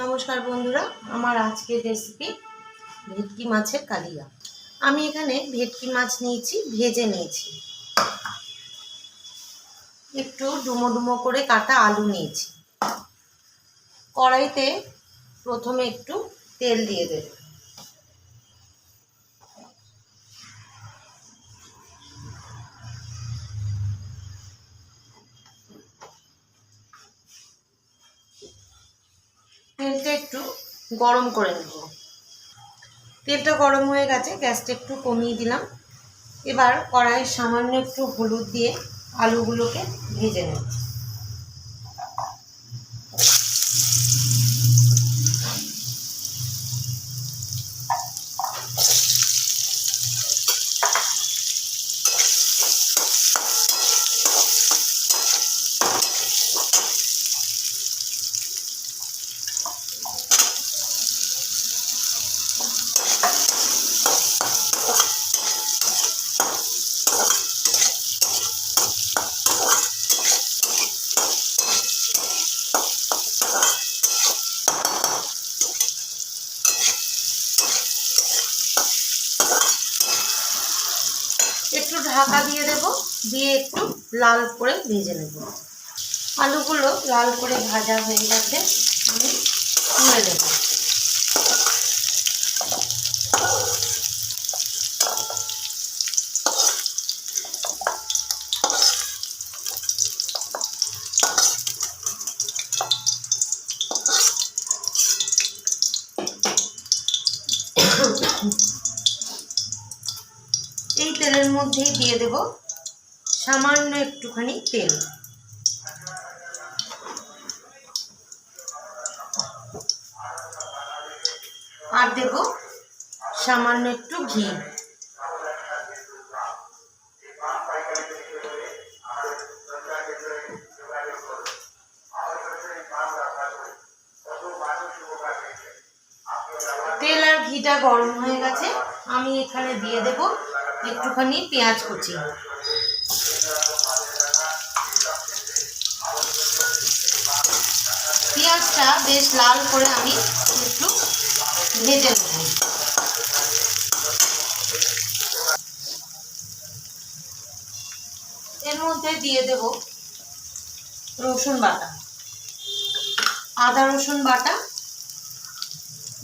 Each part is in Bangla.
নমস্কার বন্ধুরা, আমার আজকের রেসিপি ভেটকি মাছের কালিয়া। আমি এখানে ভেটকি মাছ নিয়েছি, ভেজে নিয়েছি। একটু ডুমো ডুমো করে কাটা আলু নিয়েছি। কড়াইতে প্রথমে একটু তেল দিয়ে দেব। তেলটা একটু গরম করে নেব। তেলটা গরম হয়ে গেছে, গ্যাসটা একটু কমিয়ে দিলাম। এবার কড়াইয়ে সামান্য একটু হলুদ দিয়ে আলুগুলোকে ভেজে নেব। ঢাকা দিয়ে দেব, দিয়ে একটু লাল করে ভেজে নেব। আলুগুলো লাল করে ভাজা হয়ে গেছে, আমি তুলে নেব। এই তেলের মধ্যেই দিয়ে দেব সামান্য একটুখানি তেল। আর দেব সামান্য একটু ঘি। তেল আর ঘিটা গরম হয়ে গেছে, আমি এখানে দিয়ে দেব একটুখানি পেঁয়াজ কুচি। পেঁয়াজটা বেশ লাল করে আমি একটু ভেজে নেব। এর মধ্যে দিয়ে দেব রসুন বাটা। আদা রসুন বাটা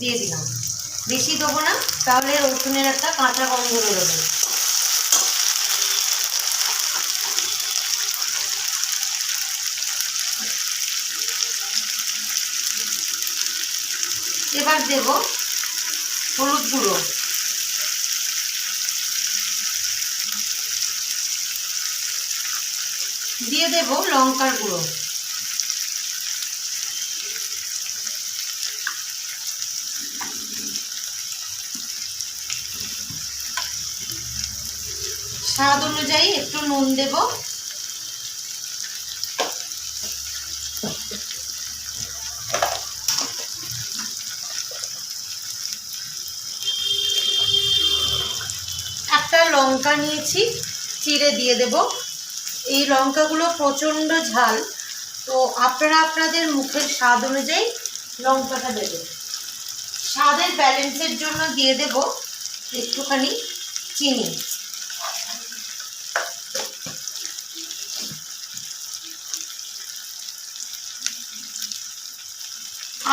দিয়ে দিলাম। বেশি দেবো না, তাহলে রসুনের একটা কাঁচা গন্ধ বেরোবে। এবার দেব হলুদ গুঁড়ো। দিয়ে দেব লঙ্কার গুঁড়ো। স্বাদ অনুযায়ী একটু নুন দেব একটা লঙ্কা নিয়েছি, চিড়ে দিয়ে দেব। এই লঙ্কাগুলো প্রচণ্ড ঝাল। তো আপনারা আপনাদের মুখের স্বাদ অনুযায়ী লঙ্কাটা দেবেন। স্বাদের ব্যালেন্সের জন্য দিয়ে দেব একটুখানি চিনি।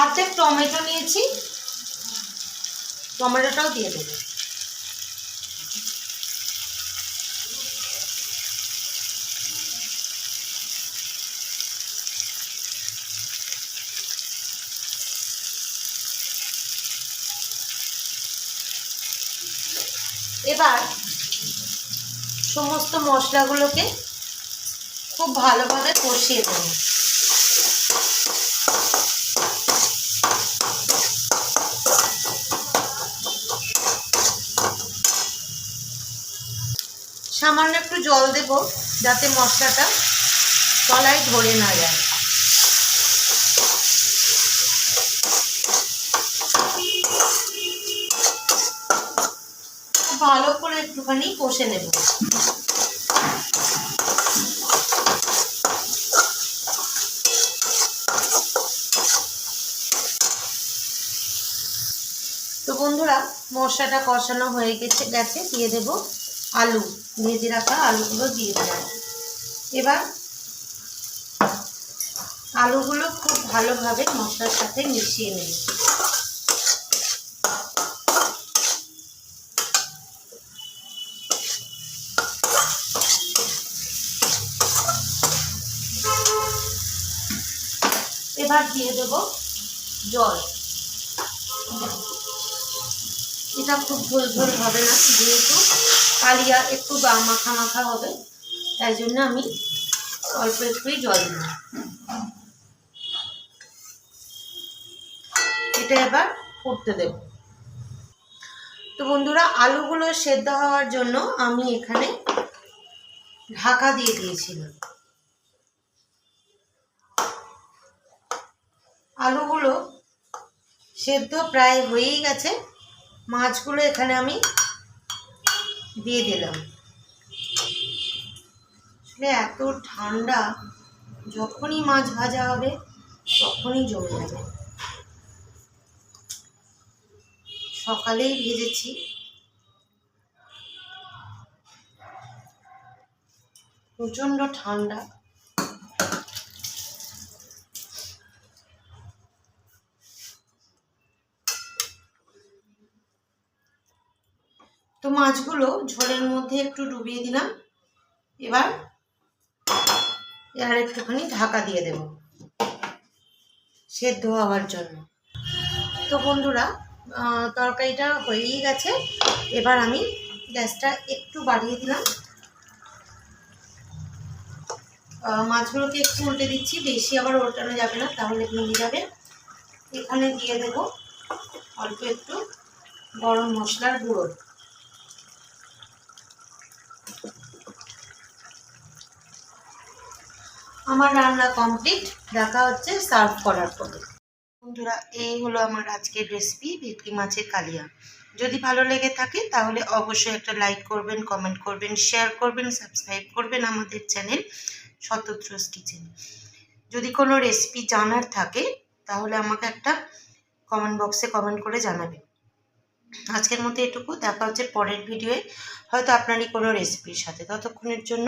অর্ধেক টমেটো নিয়েছি, টমেটোটাও দিয়ে দেবো। এবার সমস্ত মশলাগুলোকে খুব ভালোভাবে কষিয়ে দেবো সামান্য একটু জল দেব যাতে মশলাটা তলায় ধরে না যায়। ভালো করে একটুখানি কষে নেব। তো বন্ধুরা, মশলাটা কষানো হয়ে গেছে গেছে, দিয়ে দেব আলু। ভেজে রাখা আলুগুলো দিয়ে দিলাম। এবার আলুগুলো খুব ভালোভাবে মশলার সাথে মিশিয়ে নেব। এবার দিয়ে দেব জল। এটা খুব ঝোল ঝোল হবে না, যেহেতু কালিয়া একটু গা মাখা মাখা হবে, তাই জন্য আমি অল্প একটুই জল দিই এটা এবার ফুটতে দেব। তো বন্ধুরা, আলুগুলো সেদ্ধ হওয়ার জন্য আমি এখানে ঢাকা দিয়ে দিয়েছিলাম। আলুগুলো সেদ্ধ প্রায় হয়েই গেছে। মাছগুলো এখানে আমি দিয়ে দিলাম। আসলে এত ঠান্ডা, যখনই মাছ ভাজা হবে তখনই জমে যাবে। সকালেই ভেজেছি। প্রচণ্ড ঠান্ডা। তো মাছগুলো ঝোলের মধ্যে একটু ডুবিয়ে দিলাম। এবার আর একটুখানি ঢাকা দিয়ে দেব। সেদ্ধ হওয়ার জন্য। তো বন্ধুরা তরকারিটা হয়েই গেছে। এবার আমি গ্যাসটা একটু বাড়িয়ে দিলাম। মাছগুলোকে একটু উল্টে দিচ্ছি। বেশি আবার উল্টানো যাবে না, তাহলে ভেঙে যাবে। এখানে দিয়ে দেব অল্প একটু গরম মশলার গুঁড়ো। আমার রান্না কমপ্লিট দেখা হচ্ছে সার্ভ করার পরে। বন্ধুরা, এই হলো আমার আজকের রেসিপি ভেটকি মাছের কালিয়া। যদি ভালো লেগে থাকে, তাহলে অবশ্যই একটা লাইক করবেন কমেন্ট করবেন শেয়ার করবেন সাবস্ক্রাইব করবেন আমাদের চ্যানেল শতদ্রস কিচেন যদি কোনো রেসিপি জানার থাকে, তাহলে আমাকে একটা কমেন্ট বক্সে কমেন্ট করে জানাবেন আজকের মতো এটুকু, দেখা হচ্ছে পরের ভিডিওয়ে হয়তো আপনারই কোনো রেসিপির সাথে। ততক্ষণের জন্য